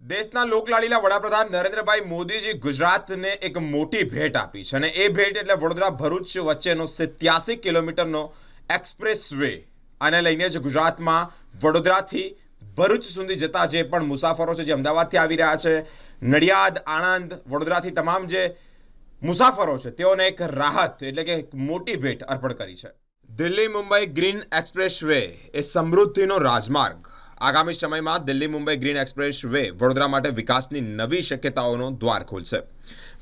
દેશના લોકલાડીલા વડાપ્રધાન નરેન્દ્રભાઈ મોદીજી ગુજરાતને એક મોટી ભેટ આપી છે અને એ ભેટ એટલે વડોદરા ભરૂચ વચ્ચેનો સિત્યાસી કિલોમીટરનો એક્સપ્રેસ વે આને લઈને જ ગુજરાતમાં વડોદરાથી ભરૂચ સુધી જતા જે પણ મુસાફરો છે, જે અમદાવાદથી આવી રહ્યા છે, નડિયાદ, આણંદ, વડોદરાથી તમામ જે મુસાફરો છે, તેઓને એક રાહત એટલે કે એક મોટી ભેટ અર્પણ કરી છે. Delhi Mumbai green expressway એ સમૃદ્ધિનો રાજમાર્ગ. આગામી સમયમાં Delhi, Mumbai green expressway Vadodara માટે વિકાસની નવી શક્યતાઓનો દ્વાર ખોલશે.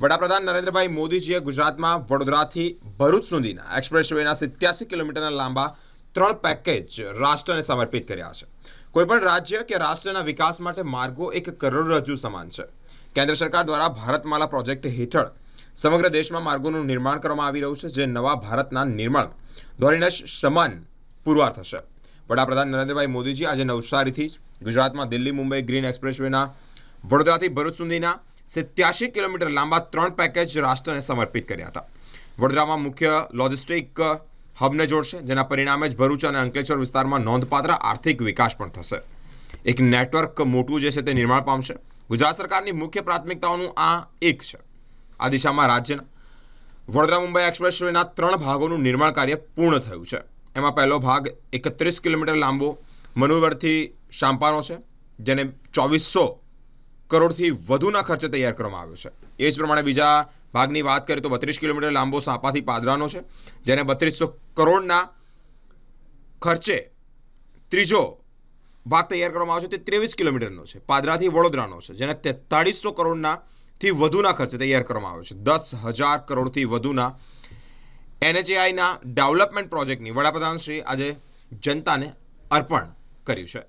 વડાપ્રધાન નરેન્દ્રભાઈ મોદીજીએ ગુજરાતમાં વડોદરાથી ભરૂચ સુધીના એક્સપ્રેસ વેના સિત્યાસી કિલોમીટરના લાંબા ત્રણ પેકેજ રાષ્ટ્રને સમર્પિત કર્યા છે. કોઈપણ રાજ્ય કે રાષ્ટ્રના વિકાસ માટે માર્ગો એક કરોડરજ્જુ સમાન છે. કેન્દ્ર સરકાર દ્વારા ભારતમાલા પ્રોજેક્ટ હેઠળ સમગ્ર દેશમાં માર્ગોનું નિર્માણ કરવામાં આવી રહ્યું છે, જે નવા ભારતના નિર્માણ ધોરણે સમાન પુરવાર થશે. વડાપ્રધાન નરેન્દ્રભાઈ મોદીજી આજે નવસારીથી ગુજરાતમાં દિલ્હી, મુંબઈ ગ્રીન એક્સપ્રેસવેના, વડોદરાથી ભરૂચ સુધીના સિત્યાસી કિલોમીટર લાંબા ત્રણ પેકેજ રાષ્ટ્રને સમર્પિત કર્યા હતા. વડોદરામાં મુખ્ય લોજિસ્ટિક હબને જોડશે, જેના પરિણામે જ ભરૂચ અને અંકલેશ્વર વિસ્તારમાં નોંધપાત્ર આર્થિક વિકાસ પણ થશે. એક નેટવર્ક મોટું જે છે તે નિર્માણ પામશે. ગુજરાત સરકારની મુખ્ય પ્રાથમિકતાઓનું આ એક છે. આ દિશામાં રાજ્યના વડોદરા મુંબઈ એક્સપ્રેસવેના ત્રણ ભાગોનું નિર્માણ કાર્ય પૂર્ણ થયું છે. એમાં પહેલો ભાગ એકત્રીસ કિલોમીટર લાંબો મનુવરથી શાંપાનો છે, જેને ચોવીસો કરોડથી વધુના ખર્ચે તૈયાર કરવામાં આવ્યો છે. એ જ પ્રમાણે બીજા ભાગની વાત કરીએ તો બત્રીસ કિલોમીટર લાંબો સાપાથી પાદરાનો છે, જેને બત્રીસો કરોડના ખર્ચે ત્રીજો ભાગ તૈયાર કરવામાં આવ્યો છે, તે ત્રેવીસ કિલોમીટરનો છે. પાદરાથી વડોદરાનો છે, જેને તેતાળીસો કરોડના થી વધુના ખર્ચે તૈયાર કરવામાં આવ્યો છે. દસ હજાર કરોડથી વધુના એનએચએઆઈના ડેવલપમેન્ટ પ્રોજેક્ટની વડાપ્રધાન શ્રી આજે જનતાને અર્પણ કર્યું છે.